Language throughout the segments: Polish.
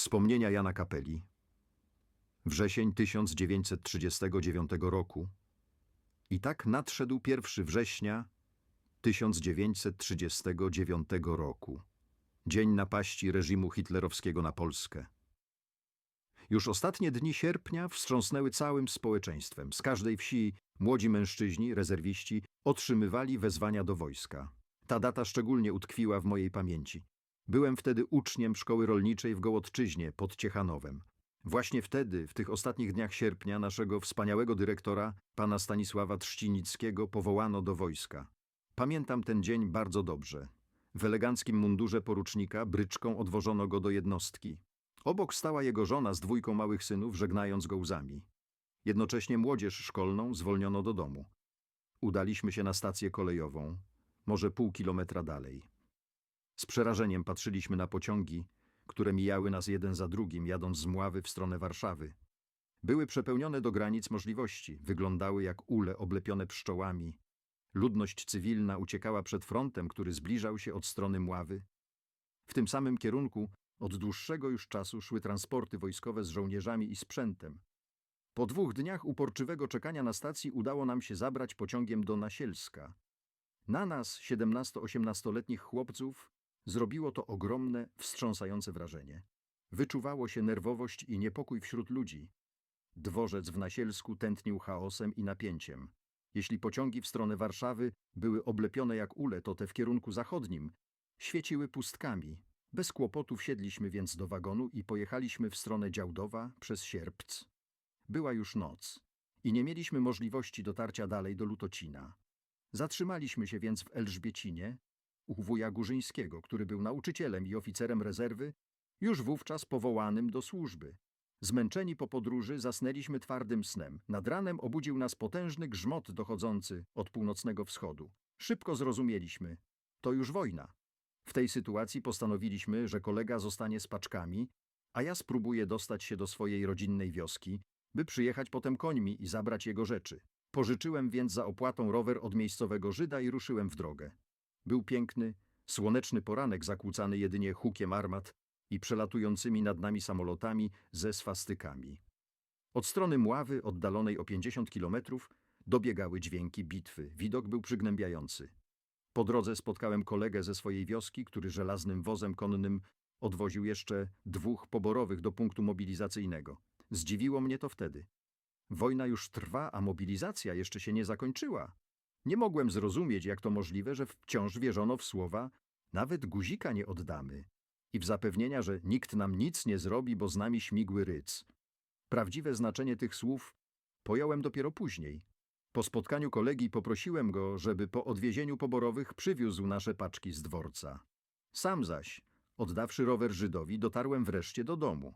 Wspomnienia Jana Kapeli. Wrzesień 1939 roku. I tak nadszedł 1 września 1939 roku. Dzień napaści reżimu hitlerowskiego na Polskę. Już ostatnie dni sierpnia wstrząsnęły całym społeczeństwem. Z każdej wsi młodzi mężczyźni, rezerwiści, otrzymywali wezwania do wojska. Ta data szczególnie utkwiła w mojej pamięci. Byłem wtedy uczniem szkoły rolniczej w Gołodczyźnie pod Ciechanowem. Właśnie wtedy, w tych ostatnich dniach sierpnia, naszego wspaniałego dyrektora, pana Stanisława Trzcinickiego, powołano do wojska. Pamiętam ten dzień bardzo dobrze. W eleganckim mundurze porucznika bryczką odwożono go do jednostki. Obok stała jego żona z dwójką małych synów, żegnając go łzami. Jednocześnie młodzież szkolną zwolniono do domu. Udaliśmy się na stację kolejową, może pół kilometra dalej. Z przerażeniem patrzyliśmy na pociągi, które mijały nas jeden za drugim, jadąc z Mławy w stronę Warszawy. Były przepełnione do granic możliwości, wyglądały jak ule oblepione pszczołami. Ludność cywilna uciekała przed frontem, który zbliżał się od strony Mławy. W tym samym kierunku od dłuższego już czasu szły transporty wojskowe z żołnierzami i sprzętem. Po dwóch dniach uporczywego czekania na stacji udało nam się zabrać pociągiem do Nasielska. Na nas, 17-18-letnich chłopców, zrobiło to ogromne, wstrząsające wrażenie. Wyczuwało się nerwowość i niepokój wśród ludzi. Dworzec w Nasielsku tętnił chaosem i napięciem. Jeśli pociągi w stronę Warszawy były oblepione jak ule, to te w kierunku zachodnim świeciły pustkami. Bez kłopotu wsiedliśmy więc do wagonu i pojechaliśmy w stronę Działdowa przez Sierpc. Była już noc i nie mieliśmy możliwości dotarcia dalej do Lutocina. Zatrzymaliśmy się więc w Elżbiecinie, u wuja Górzyńskiego, który był nauczycielem i oficerem rezerwy, już wówczas powołanym do służby. Zmęczeni po podróży zasnęliśmy twardym snem. Nad ranem obudził nas potężny grzmot dochodzący od północnego wschodu. Szybko zrozumieliśmy. To już wojna. W tej sytuacji postanowiliśmy, że kolega zostanie z paczkami, a ja spróbuję dostać się do swojej rodzinnej wioski, by przyjechać potem końmi i zabrać jego rzeczy. Pożyczyłem więc za opłatą rower od miejscowego Żyda i ruszyłem w drogę. Był piękny, słoneczny poranek zakłócany jedynie hukiem armat i przelatującymi nad nami samolotami ze swastykami. Od strony Mławy, oddalonej o 50 kilometrów, dobiegały dźwięki bitwy. Widok był przygnębiający. Po drodze spotkałem kolegę ze swojej wioski, który żelaznym wozem konnym odwoził jeszcze dwóch poborowych do punktu mobilizacyjnego. Zdziwiło mnie to wtedy. Wojna już trwa, a mobilizacja jeszcze się nie zakończyła. Nie mogłem zrozumieć, jak to możliwe, że wciąż wierzono w słowa nawet guzika nie oddamy i w zapewnienia, że nikt nam nic nie zrobi, bo z nami śmigły ryc. Prawdziwe znaczenie tych słów pojąłem dopiero później. Po spotkaniu kolegi poprosiłem go, żeby po odwiezieniu poborowych przywiózł nasze paczki z dworca. Sam zaś, oddawszy rower Żydowi, dotarłem wreszcie do domu.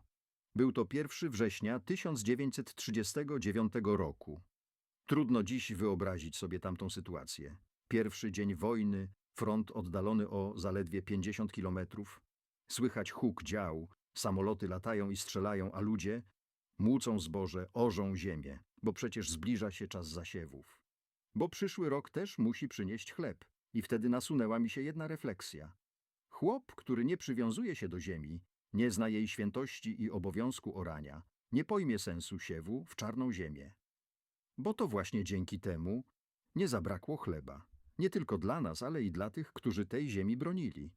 Był to 1 września 1939 roku. Trudno dziś wyobrazić sobie tamtą sytuację. Pierwszy dzień wojny, front oddalony o zaledwie 50 kilometrów. Słychać huk dział, samoloty latają i strzelają, a ludzie młócą zboże, orzą ziemię, bo przecież zbliża się czas zasiewów. Bo przyszły rok też musi przynieść chleb. I wtedy nasunęła mi się jedna refleksja. Chłop, który nie przywiązuje się do ziemi, nie zna jej świętości i obowiązku orania, nie pojmie sensu siewu w czarną ziemię. Bo to właśnie dzięki temu nie zabrakło chleba. Nie tylko dla nas, ale i dla tych, którzy tej ziemi bronili.